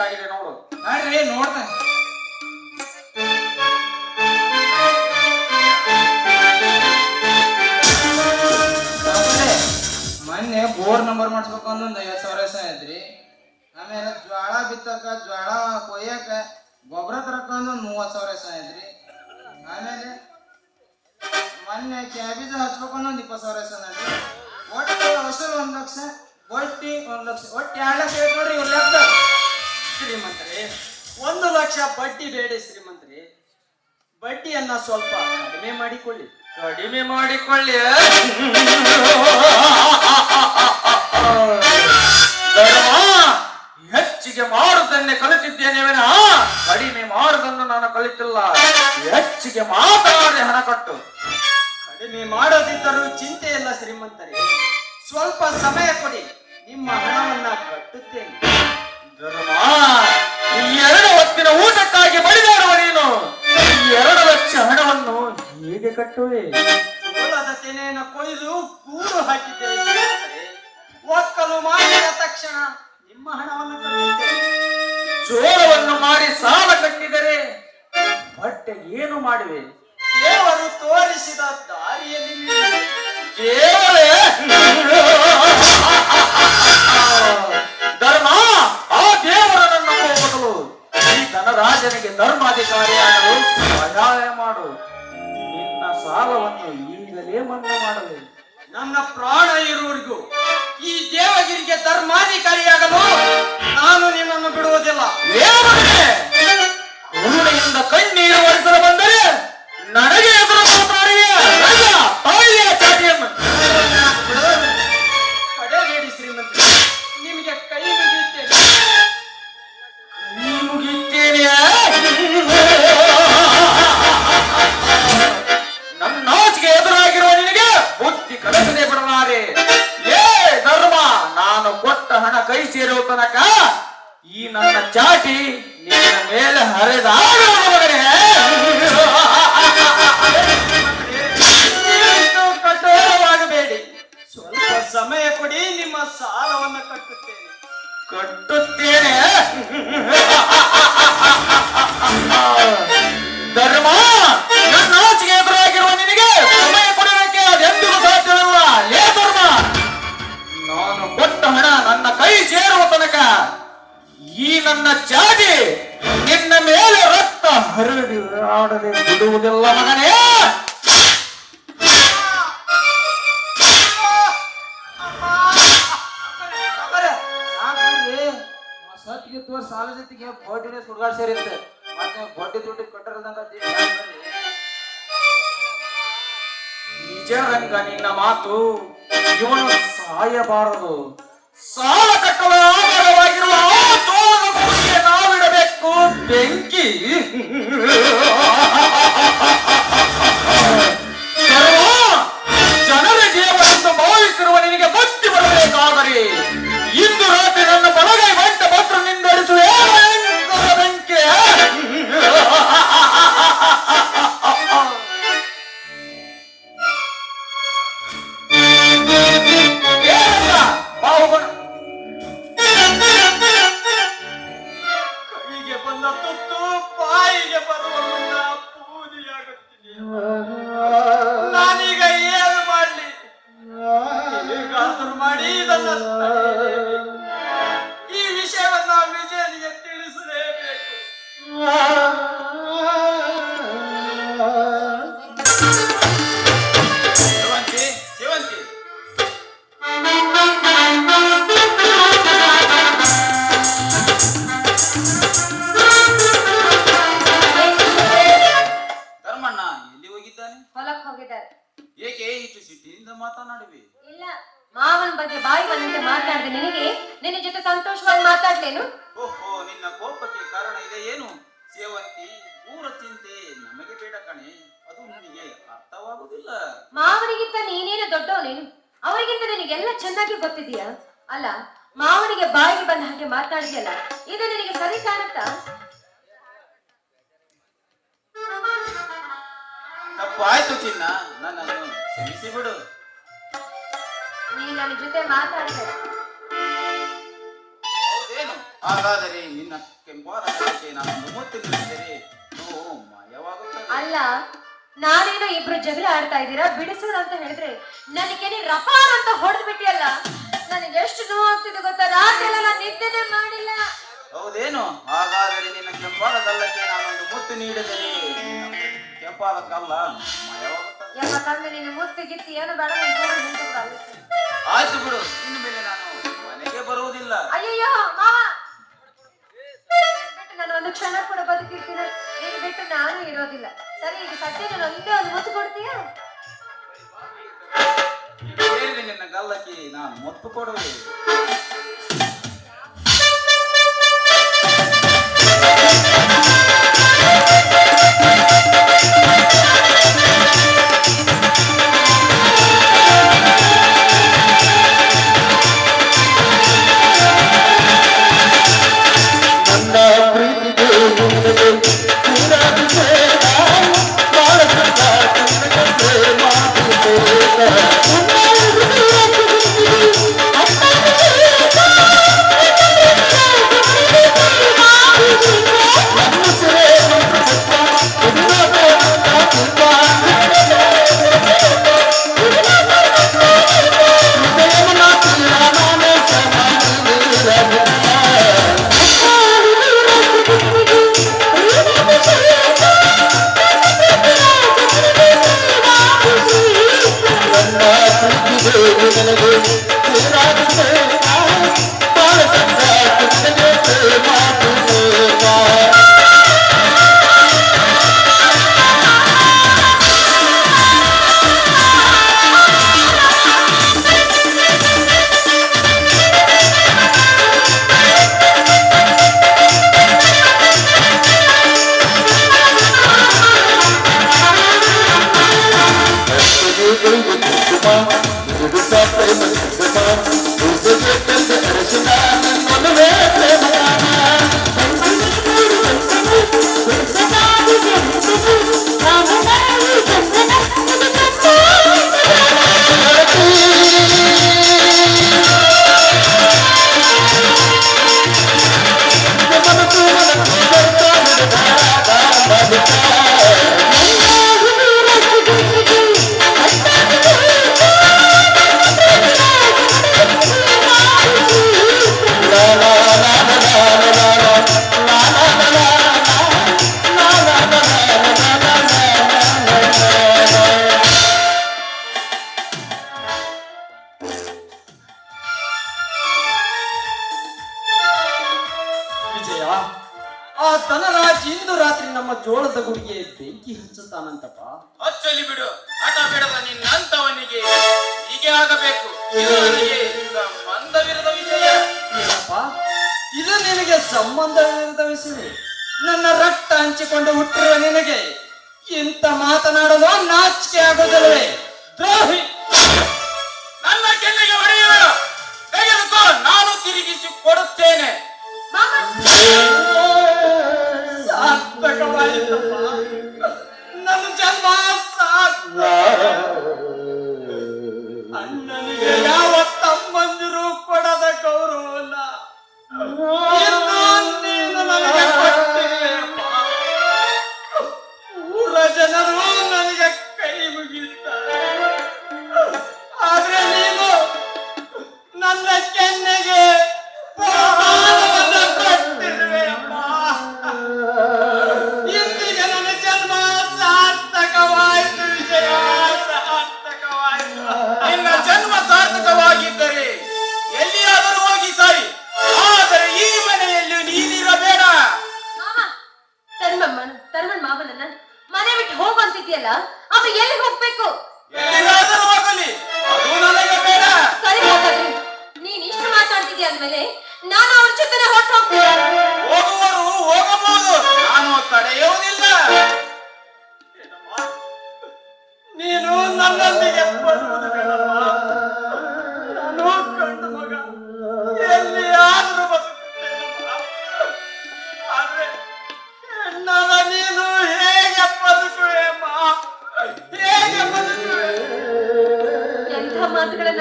ಎಷ್ಟಾಗಿದೆ ನೋಡು. ನೋಡ್ರಿ ನೋಡ್ದೆ. ಮೊನ್ನೆ ಬೋರ್ ನಂಬರ್ ಮಾಡಿಸ್ಬೇಕು ಅಂದ್ರೆ ಒಂದು ಐವತ್ತು ಸಾವಿರ ವರ್ಷ ಐತ್ರಿ ಆಮೇಲೆ ಜ್ವಾಳ ಬಿತ್ತಕ ಜ್ವಾಳ ಕೊಯ್ಯಕ ಗೊಬ್ಬರ ತರಕ ಒಂದು ಮೂವತ್ತು ಸಾವಿರ ವರ್ಷ ಐತ್ರಿ ಆಮೇಲೆ ಮೊನ್ನೆ ಕ್ಯಾಬೇಜ್ ಹಚ್ಬೇಕು ಅಂದ್ರೆ ಒಂದು ಇಪ್ಪತ್ತು ಸಾವಿರ ವರ್ಷ ಐತ್ರಿ ಒಟ್ಟು ಹಸಿರು ಒಂದು ಲಕ್ಷ ಒಟ್ಟಿ ಒಂದು ಲಕ್ಷ ಒಟ್ಟು ಎರಡು ಲಕ್ಷ ಹೇಳ್ಕೊಡ್ರಿ ನೋಡ್ರಿ ಇವ್ರ ಲೆಕ್ಕ. ಶ್ರೀಮಂತರೇ ಒಂದು ಲಕ್ಷ ಬಡ್ಡಿ ಬೇಡ ಶ್ರೀಮಂತರೇ. ಬಡ್ಡಿಯನ್ನ ಸ್ವಲ್ಪ ಕಡಿಮೆ ಮಾಡಿಕೊಳ್ಳಿ. ಕಡಿಮೆ ಮಾಡಿಕೊಳ್ಳಿ. ಧರ್ಮ ಹೆಚ್ಚಿಗೆ ಮಾಡುವುದನ್ನೇ ಕಲಿತಿದ್ದೇನೆ ಕಡಿಮೆ ಮಾಡುವುದನ್ನು ನಾನು ಕಲಿತಿಲ್ಲ. ಹೆಚ್ಚಿಗೆ ಮಾತಾಡಿ ಹಣ ಕಟ್ಟು. ಕಡಿಮೆ ಮಾಡದಿದ್ದರೂ ಚಿಂತೆ ಇಲ್ಲ ಶ್ರೀಮಂತರೇ. ಸ್ವಲ್ಪ ಸಮಯ ಕೊಡಿ. ನಿಮ್ಮ ಹಣವನ್ನ ಕಟ್ಟುತ್ತೇನೆ. ಎರಡು ಹೊತ್ತಿನ ಊಟಕ್ಕಾಗಿ ಬಡಿದಾಡುವ ನೀನು. ಎರಡು ಲಕ್ಷ ಹಣವನ್ನು ಹೇಗೆ ಕಟ್ಟುವೆ? ಜೋಳದ ತೆನೆಯನ್ನು ಕೊಯ್ದು ಕೂಡು ಹಾಕಿದ್ದೇವೆ. ಒಕ್ಕಲು ಮಾಡಿದ ತಕ್ಷಣ ನಿಮ್ಮ ಹಣವನ್ನು ಜೋಳವನ್ನು ಮಾಡಿ ಸಾಲ ಕಟ್ಟಿದರೆ ಬಟ್ಟೆ ಏನು ಮಾಡುವೆ? ದೇವರು ತೋರಿಸಿದ ದಾರಿಯಲ್ಲಿ ನೀವು ಈ ಧರ್ಮಾಧಿಕಾರಿಯಾದರು ಧರ್ಮಾಧಿಕಾರಿಯಾಗಲು ಸಹಾಯ ಮಾಡು. ನಿನ್ನ ಸಾಲವನ್ನು ಈಗಲೇ ಮನ್ನಾ ಮಾಡಲು. ನನ್ನ ಪ್ರಾಣ ಇರುವವರೆಗೂ ಈ ದೇವಗಿರಿಗೆ ಧರ್ಮಾಧಿಕಾರಿಯಾಗಲು ನಾನು ನಿನ್ನನ್ನು ಬಿಡುವುದಿಲ್ಲ. ಈ ನನ್ನ ಚಾಟಿ ನಿನ್ನ ಮೇಲೆ ಹರಿದಾಗ ಮಗನೇ. ಕಠೋರವಾಗಬೇಡಿ. ಸ್ವಲ್ಪ ಸಮಯ ಕೊಡಿ, ನಿಮ್ಮ ಸಾಲವನ್ನು ಕಟ್ಟುತ್ತೇನೆ. ಕಟ್ಟುತ್ತೇನೆ? ಧರ್ಮ, ನನ್ನ ಆಚೆಗೆ ಎದುರಾಗಿರುವ ನಿನಗೆ ಸಮಯ ಕೊಡಲಿಕ್ಕೆ ಅದೆಂದಿಗೂ ಸಾಧ್ಯವಿಲ್ಲ. ಲೇ ಧರ್ಮ, ನಾನು ಕೊಟ್ಟ ಹಣ ನನ್ನ ಕೈ ಸೇರುವ ತನಕ ಈ ನನ್ನ ಚಾಟಿ ನಿನ್ನ ಮೇಲೆ ರಕ್ತ ಹರಿದು ಆಡದೆ ಬಿಡುವುದಿಲ್ಲ ಮಗನೇ. ಸತ್ತಿಗೆ ತೋರ್ ಸಾಲ ಜೊತೆಗೆ ಬೋಟಿನೇ ಸುಡ್ಗಾಡ್ ಸೇರಿತ್ತೆ. ಮತ್ತೆ ಬಡ್ಡಿ ದುಡ್ಡು ಕಟ್ಟರದಂಗ ನಿಜ ರಂಗ ನಿನ್ನ ಮಾತು ಇವನು ಸಾಯಬಾರದು. ಸಾಲ ಕಟ್ಟಲು ಆಧಾರವಾಗಿರುವ ನಾವಿಡಬೇಕು ಬೆಂಕಿ. ಜನರ ಜೀವನವನ್ನು ಭಾವಿಸಿರುವ ನಿನಗೆ ಬುದ್ಧಿ ಬರಬೇಕಾದರೆ. ನಿನ್ನ ಕೋಪಕ್ಕೆ ಕಾರಣ ಇದೆ ಏನು? ಸೇವಂತಿ ದೂರ ಚಿಂತೆ ನಮಗೆ ಬೇಡ ಕಣೆ. ಅದು ನಿನಗೆ ಅರ್ಥವಾಗುವುದಿಲ್ಲ. ಮಾವನಿಗಿಂತ ನೀನೇನು ದೊಡ್ಡವನೇನು? ಅವರಿಗಿಂತ ನಿನಗೆಲ್ಲ ಚೆನ್ನಾಗಿ ಗೊತ್ತಿದೆಯಾ? ಅಲ್ಲ ಮಾವನಿಗೆ ಬಾಯಿಗೆ ಬಂದ ಹಾಗೆ ಮಾತಾಡಿದೆಯಲ್ಲ ಇದು ನಿನಗೆ ಸರಿ ಕಾಣುತ್ತಾ? ತಪ್ಪಾಯ್ತು ಚಿನ್ನ ನನ್ನನ್ನು ಕ್ಷಮಿಸಿ ಬಿಡು. ನೀ ನನ್ನ ಜೊತೆ ಮಾತಾಡ್ತೇನೆ ಹಾಗಾದರೆ ನಿನ್ನ ಕೆಂಪಾದ ನೋವು ಮಾಯವಾಗುತ್ತದೆ. ಅಲ್ಲ ನಾನೇನೋ ಇಬ್ರು ಜಗಳ ಆಡ್ತಾ ಇದ್ದೀರಾ? ಬಿಡಿಸೋಣ ಅಂತ ಹೇಳಿದ್ರೆ ನನಗೆ ನೀ ರಪಾರ್ ಅಂತ ಹೊಡೆದು ಬಿಟ್ಟಿಯಲ್ಲ? ನನಗೆ ಎಷ್ಟು ನೋವು ಆಗ್ತಿದೆ ಗೊತ್ತಾ? ರಾತ್ರಿ ಎಲ್ಲ ನಾನು ನಿದ್ದೆನೇ ಮಾಡಿಲ್ಲ. ಹೌದೇನು? ಹಾಗಾದರೆ ನಿನ್ನ ಕೆಂಪಾದ ಕಲ್ಲಕ್ಕೆ ನಾನೊಂದು ಮುತ್ತು ನೀಡಿದರೆ ನಿನ್ನ ಕೆಂಪಾದ ಕಲ್ಲ ಮಾಯವಾಗುತ್ತದೆ. ಯಪ್ಪ ತಂದೆ ನೀನು ಮುತ್ತು ಗಿತ್ತಿ ಏನು ಬೇಡ ನೀನು ನಿಂತು ಬಿಡು ಮುತ್ತು ಆಗಬೇಕು ಇದು ನನಗೆ ಸಂಬಂಧವಿರದ ವಿಷಯ. ಏನಪ್ಪ? ಇದು ನಿನಗೆ ಸಂಬಂಧವಿರದ ವಿಷಯ. ನನ್ನ ರಕ್ತ ಹಂಚಿಕೊಂಡು ಹುಟ್ಟಿರುವ ನಿನಗೆ ಇಂತ ಮಾತನಾಡಲು ನಾಚಿಕೆ ಆಗೋದಲ್ಲವೇ ದ್ರೋಹಿ! ನನ್ನ ಕೆನ್ನೆಗೆ ಹೊಡೆಯುವ ತೆಗೆದುಕೋ ನಾನು ತಿರುಗಿಸಿ ಕೊಡುತ್ತೇನೆ. ನನ್ನ ಜನ್ಮ ಸಾರ್ಥಕ.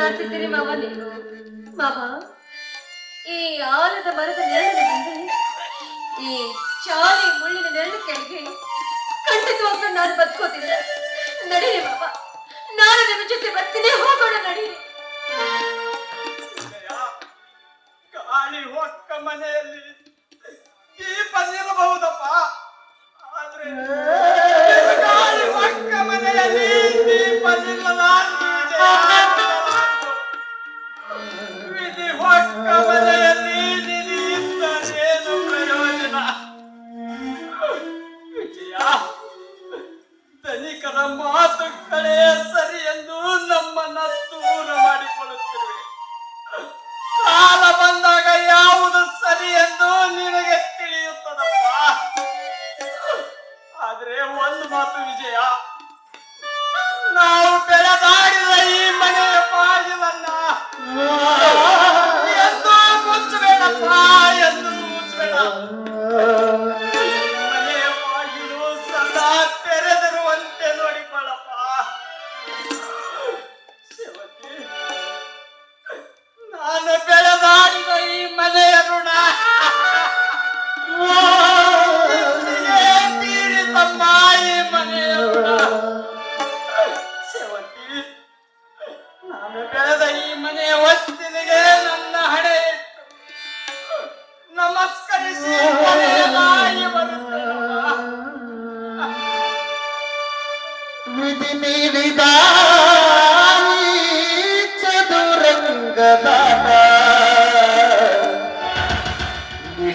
ಮಾತುಗಳನ್ನ ಆಡ್ತಿದ್ದೀರಿ ಮಾವ ನೀವು ಮಾವ ಈ ಆಲದ ಮರದ ನೆರಳಿನ ಮುಂದೆ ಈ ಚಾಲಿ ಮುಳ್ಳಿನ ನೆರಳು ಕೆಳಗೆ ಖಂಡಿತವಾಗ್ಲೂ ನಾನು ಬದುಕೋದಿಲ್ಲ ನಡೀರಿ ಮಾವ ನಾನು ನಿಮ್ಮ ಜೊತೆ ಬರ್ತೀನಿ ಹೋಗೋಣ ನಡೀರಿ. ಗಾಳಿ ಹೊಕ್ಕ ಮನೆಯಲ್ಲಿ ದೀಪ ನಿಲ್ಲಬಹುದಪ್ಪ ಆದ್ರೆ ಗಾಳಿ ಹೊಕ್ಕ ಮನೆಯಲ್ಲಿ ದೀಪ ನಿಲ್ಲಲಾರದು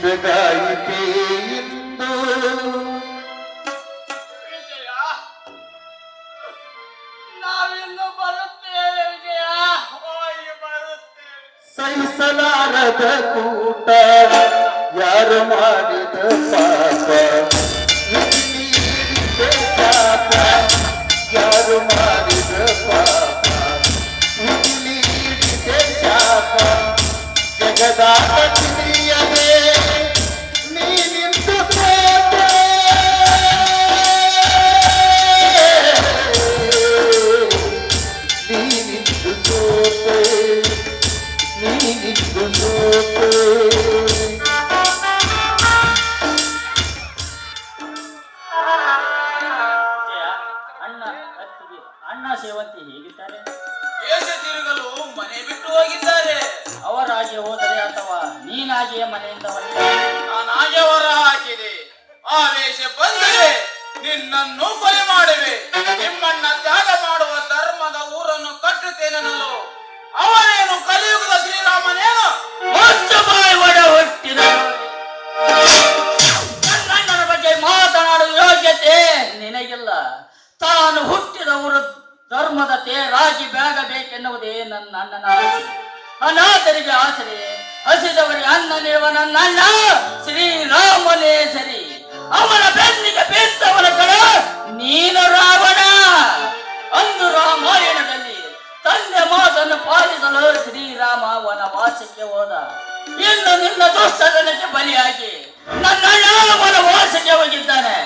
ನಿನಗಾಯಿತೆ ಇಂದು ನಾವಿನ್ನು ಬರುತ್ತೇವೆ ವಿಜಯ ಹೋಗಿ ಬರುತ್ತೇವೆ ಸಹಿಸಲಾರದ ಕೂಟ ಯಾರು ಮಾಡಿದ ನೀನಾಗಿಯೇ ಮನೆಯಿಂದ ನಾನಾಗೆ ಹೊರ ಹಾಕಿದೆ. ಆವೇಶ ಬಂದಿದೆ. ನಿನ್ನನ್ನು ಕೊಲೆ ಮಾಡುವೆ. ನಿಮ್ಮನ್ನ ತ್ಯಾಗ ಮಾಡುವ ಧರ್ಮದ ಊರನ್ನು ಕಟ್ಟುತ್ತೇನೆನಲು ಅವನೇನು ಕಲಿಯುಗದ ಶ್ರೀರಾಮನೇನು? ಮುಚ್ಚು ಬಾಯಿ ಒಡ ಹುಟ್ಟಿದ ಬಗ್ಗೆ ಮಾತನಾಡುವ ಯೋಗ್ಯತೆ ನಿನಗಿಲ್ಲ. ತಾನು ಹುಟ್ಟಿದ ಊರು ಧರ್ಮದ ತೇರಾಗಿ ಬೇಗಬೇಕೆನ್ನುವುದೇ ನನ್ನ ಅಣ್ಣನ ಅನಾಥರಿಗೆ ಆಸರೆ ಹಸಿದವರಿಗೆ ಅನ್ನ ನೀಡುವ ನನ್ನ ಅಣ್ಣ ಶ್ರೀರಾಮನೇ ಸರಿ ಅವನ ಬೆನ್ನಿಗೆ ಬೇಸ್ತವನ ಕಡ ನೀನು ರಾವಣ. ಅಂದು ರಾಮಾಯಣದಲ್ಲಿ ತಂದೆ ಮಾತನ್ನು ಪಾಲಿಸಲು ಶ್ರೀರಾಮ ವನವಾಸಕ್ಕೆ ಹೋದ. ಇನ್ನು ನಿನ್ನ ದುಷ್ಟತನಕ್ಕೆ ಬಲಿಯಾಗಿ ನನ್ನ ಅವನ ವಾಸಕ್ಕೆ ಹೋಗಿದ್ದಾನೆ.